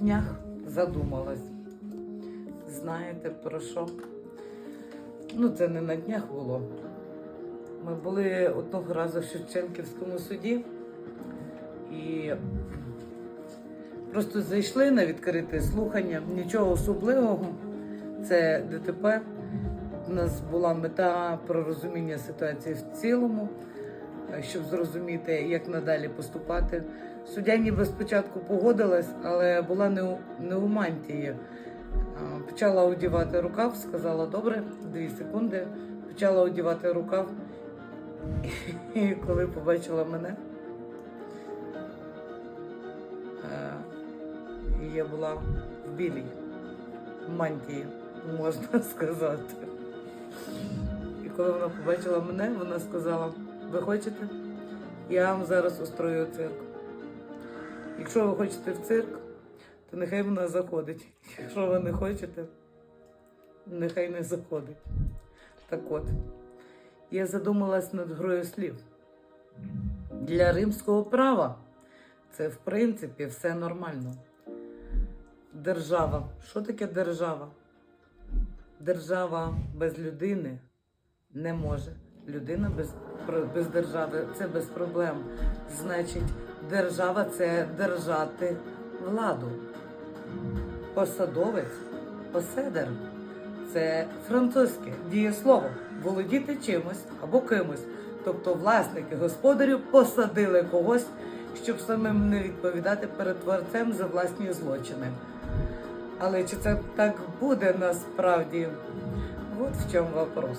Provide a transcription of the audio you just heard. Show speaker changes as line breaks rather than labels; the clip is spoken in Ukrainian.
днях задумалась. Знаєте про що? Ну, це не на днях було. Ми були одного разу в Шевченківському суді і просто зайшли на відкрите слухання, нічого особливого. Це ДТП. У нас була мета про розуміння ситуації в цілому, щоб зрозуміти, як надалі поступати. Суддя ніби спочатку погодилась, але була не у, не у мантії. Почала одівати рукав, сказала добре, дві секунди. Почала одівати рукав. І коли побачила мене, е, я була в білій мантії, можна сказати. І коли вона побачила мене, вона сказала: ви хочете? Я вам зараз устрою цирк. Якщо ви хочете в цирк, то нехай вона заходить. Якщо ви не хочете, нехай не заходить. Так от, я задумалась над грою слів. Для римського права це в принципі все нормально. Держава. Що таке держава? Держава без людини не може. Людина без, без держави це без проблем. Значить, держава це держати владу. Посадовець, поседер це французьке дієслово володіти чимось або кимось. Тобто власники господарів посадили когось, щоб самим не відповідати перед творцем за власні злочини. Але чи це так буде насправді? От в чому вопрос.